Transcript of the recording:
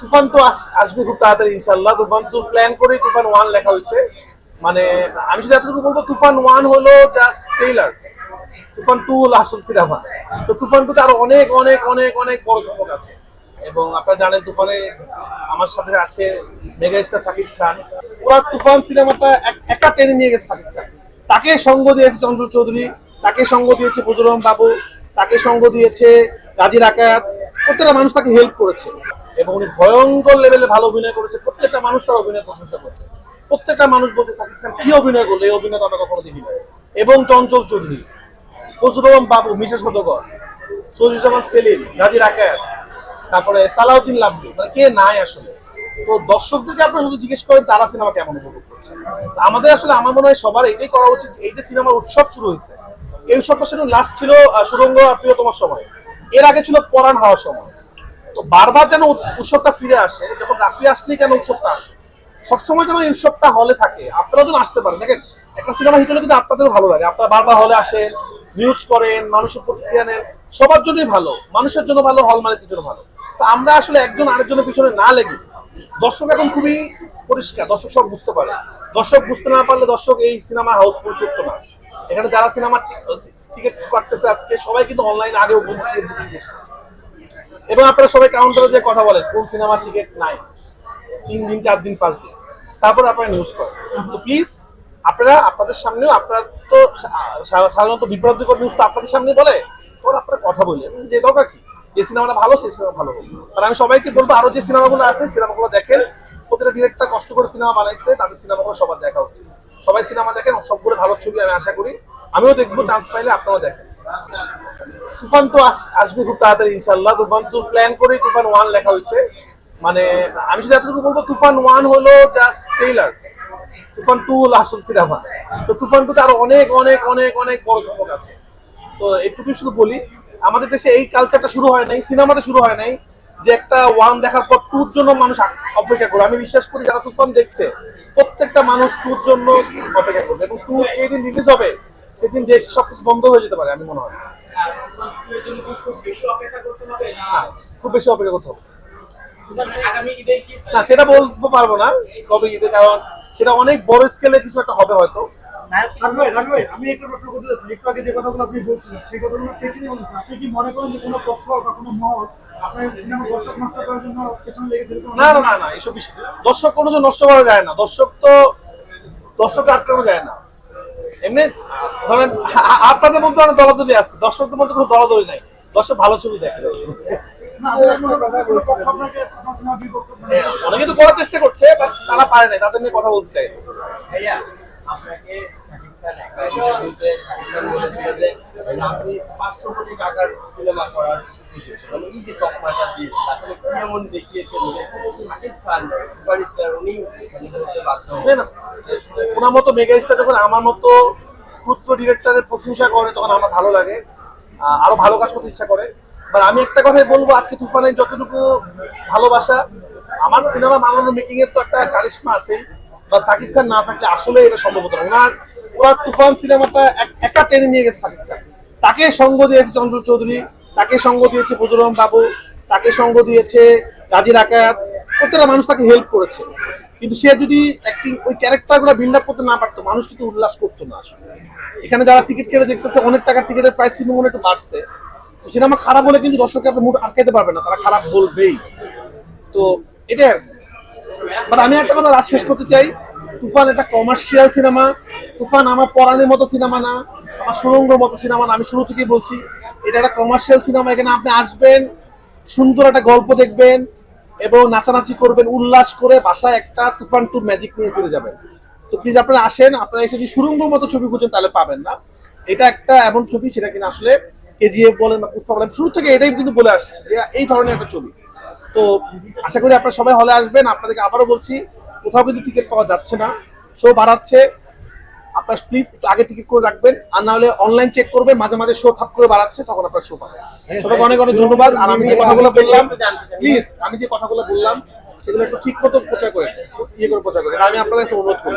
তুফান তো আসবে খুব তাড়াতাড়ি ইনশাল্লাহ তুফান তো প্ল্যান করে তুফান ওয়ান লেখা হয়েছে। মানে আমি শুধু এতটুকু বলব, তুফান ওয়ান হলো জাস্ট ট্রেলার তুফান টু হলো আসল সিনেমা তো তুফান টুতে আরও অনেক অনেক অনেক অনেক বড় চমক আছে। এবং আপনারা জানেন, তুফানে আমার সাথে আছে মেগা স্টার সাকিব খান। ওরা তুফান সিনেমাটা এক- একা টেনে নিয়ে গেছে সাকিব খান। তাকে সঙ্গ দিয়েছে চন্দ্র চৌধুরী, তাকে সঙ্গ দিয়েছে ফজলুর রহমান বাবু, তাকে সঙ্গ দিয়েছে গাজী রাকাত প্রত্যেকটা মানুষ তাকে হেল্প করেছে। এবং উনি ভয়ঙ্কর লেভেলে ভালো অভিনয় করেছে, প্রত্যেকটা মানুষ তার অভিনয় প্রশংসা করছে। প্রত্যেকটা মানুষ বলছে, সাকিব খান কি অভিনয় করল? এই অভিনয়টা আমরা কখনো দেখি না এবং চঞ্চল চৌধুরী, ফজলুর রহমান বাবু মিশা সদগর সজিজুজ্জামান সেলিম, গাজী রাকাত তারপরে সালাউদ্দিন লাভলু মানে কে নাই আসলে? তো দর্শকদেরকে আপনারা শুধু জিজ্ঞেস করেন, তারা সিনেমা কেমন উপভোগ করছে? আমাদের আসলে, আমার মনে হয় সবার এটাই করা উচিত, এই যে সিনেমার উৎসব শুরু হয়েছে, এই উৎসবটা শুধু লাস্ট ছিল সুরঙ্গ প্রিয়তমার সময়। এর আগে ছিল পরাণ হওয়ার সময়। তো বারবার যেন উৎসবটা ফিরে আসে, যখন রাফি আসলেই কেন উৎসবটা আসে? সবসময় যেন এই উৎসবটা হলে থাকে আপনারা যেন আসতে পারেন। দেখেন, একটা সিনেমা হিট হলে কিন্তু আপনাদেরও ভালো লাগে। আপনারা বারবার হলে আসেন নিউজ করেন, মানুষের প্রতিক্রিয়া নেন, সবার জন্যই ভালো, মানুষের জন্য ভালো হল মালিকের জন্য ভালো। তো আমরা আসলে একজন আরেকজনের পিছনে না লেগে, দর্শক এখন খুবই পরিষ্কার, দর্শক সব বুঝতে পারে। দর্শক বুঝতে না পারলে দর্শক এই সিনেমা হাউসফুল ছুটতো না। এখানে যারা সিনেমার টিকিট কাটতেছে আজকে, সবাই কিন্তু অনলাইনে আগেও বুকিং করছে। এবং আপনারা সবাই কাউন্টারে যে কথা বলেন, কোন সিনেমার টিকিট নাই। তিন দিন, চার দিন, পাঁচ দিন। তারপর আপনারা নিউজ করেন। তো প্লিজ আপনারা আপনাদের সামনেও আপনারা তো সাধারণত বিভ্রান্তিকর নিউজ তো আপনাদের সামনে বলে, তখন আপনারা কথা বললেন যে দরকার কি? যে সিনেমাটা ভালো, সেই সিনেমা ভালো হোক। কারণ আমি সবাইকে বলব, আরও যে সিনেমাগুলো আছে সিনেমাগুলো দেখেন। প্রতিটা ডিরেক্টর কষ্ট করে সিনেমা বানাইছে, তাদের সিনেমাগুলো সবার দেখা উচিত। সবাই সিনেমা দেখেন, সবগুলো ভালো ছবি আমি আশা করি। আমিও দেখব চান্স পাইলে আপনারাও দেখেন। তুফান তো আসবে খুব তাড়াতাড়ি ইনশাল্লাহ তুফান তো প্ল্যান করে তুফান ওয়ান লেখা হয়েছে। মানে আমি শুধু এতটুকু বলব, তুফান ওয়ান হলো জাস্ট ট্রেলার তুফান টু হলো আসল সিনেমা তো তুফান টুতে আরও অনেক অনেক অনেক অনেক বড় চমক আছে। তো এটুকুই শুধু বলি, আমাদের দেশে এই কালচারটা শুরু হয় নাই সিনেমাতে শুরু হয় নাই, যে একটা ওয়ান দেখার পর টুর জন্য মানুষ অপেক্ষা করে। আমি বিশ্বাস করি যারা তুফান দেখছে, প্রত্যেকটা মানুষ টুর জন্য অপেক্ষা করবে। এবং টু যেদিন রিলিজ হবে, সেদিন দেশ সবকিছু বন্ধ হয়ে যেতে পারে, আমি মনে হয়। খুব বেশি অপেক্ষা করতে হবে। না সেটা বলতে পারব না কবে ঈদে কারণ সেটা অনেক বড় স্কেলে কিছু একটা হবে হয়তো। আমি একটা প্রশ্ন করতে চাচ্ছি। একটু আগে যে কথাগুলো আপনি বলছিলেন, সেই কথাগুলো প্রেক্ষিতে বলছেন। আপনি কি মনে করেন যে কোনো পক্ষ বা মহল দর্শক না না না না এসব বিষয় দর্শক কোনো নষ্ট করা যায় না। দর্শক তো দর্শককে আটকানো যায় না। এমনি ধরেন আপনাদের মধ্যে অনেক দলাদলি আছে দর্শকদের মধ্যে কোনো দলাদলি নাই। দর্শক ভালো ছবি দেখে। হ্যাঁ, অনেকে তো করার চেষ্টা করছে বাট তারা পারে নাই তাদের নিয়ে কথা বলতে চাই। আপনাকে টাকার সিনেমা করার মানে এই যে তকমাটা দিয়েছে আসলে এমন দেখিয়েছেন যে শাকিব খান সুপারস্টার উনি মানে বাধ্য ওনার মতো মেগা স্টার যখন আমার মতো ক্ষুদ্র ডিরেক্টরের প্রশংসা করে, তখন আমার ভালো লাগে। আরও ভালো কাজ করতে ইচ্ছা করে। বাট আমি একটা কথাই বলব, আজকে তুফানের যতটুকু ভালোবাসা, আমার সিনেমা বানানো মেকিং এর তো একটা কারিশমা আছে বা সাকিব খান না থাকলে আসলে এটা সম্ভব হতো ওনার ওরা তুফান সিনেমাটা এক- একা টেনে নিয়ে গেছে সাকিব খান। তাকে সঙ্গ দিয়েছে চন্দ্র চৌধুরী, তাকে সঙ্গ দিয়েছে রহমান বাবু, তাকে সঙ্গ দিয়েছে গাজী রাকাত প্রত্যেকটা মানুষ তাকে হেল্প করেছে। কিন্তু সে যদি অ্যাক্টিং ওই ক্যারেক্টারগুলো বিল্ড আপ করতে না পারতো, মানুষ কিন্তু উল্লাস করতো না আসলে। এখানে যারা টিকিট কেটে দেখতেছে, অনেক টাকার টিকিটের প্রাইস কিন্তু মনে একটু বাড়ছে। সিনেমা খারাপ হলে কিন্তু দর্শককে আপনার মুড আটকাতে পারবে না, তারা খারাপ বলবেই। তো এটাই আর বাট আমি একটা কথা রাজ শেষ করতে চাই, তুফান একটা কমার্শিয়াল সিনেমা তুফান আমার পরাণের মতো সিনেমা না, আমার সুরঙ্গর মতো সিনেমা না, আমি শুরু থেকেই বলছি, এটা একটা কমার্শিয়াল সিনেমা এখানে আপনি আসবেন, সুন্দর একটা গল্প দেখবেন এবং নাচানাচি করবেন, উল্লাস করে বাসায় একটা তুফান টু ম্যাজিক নিয়ে ফিরে যাবেন। তো প্লিজ আপনারা আসেন, আপনারা এসে যদি সুরঙ্গর মতো ছবি খুঁজেন তাহলে পাবেন না। এটা একটা এমন ছবি সেটা কিনা আসলে কেজিএফ বলেন বা পুষ্পা বলেন, শুরু থেকে এটাই কিন্তু বলে আসছে যে এই ধরনের একটা ছবি। তো আশা করি আপনারা সবাই হলে আসবেন, আপনাদেরকে আবারও বলছি, কোথাও কিন্তু টিকিট পাওয়া যাচ্ছে না। শো বাড়াচ্ছে আপনার প্লিজ একটু আগে টিকিট করে রাখবেন। আর না হলে অনলাইন চেক করবে মাঝে মাঝে শো ঠাপ করে বাড়াচ্ছে, তখন আপনার শো পাবে সবাইকে অনেক অনেক ধন্যবাদ। আর আমি যে কথাগুলো বললাম প্লিজ আমি যে কথাগুলো বললাম, সেগুলো একটু ঠিক মতো প্রচার করেন ইয়ে করে প্রচার করেন আমি আপনাদের কাছে অনুরোধ করি।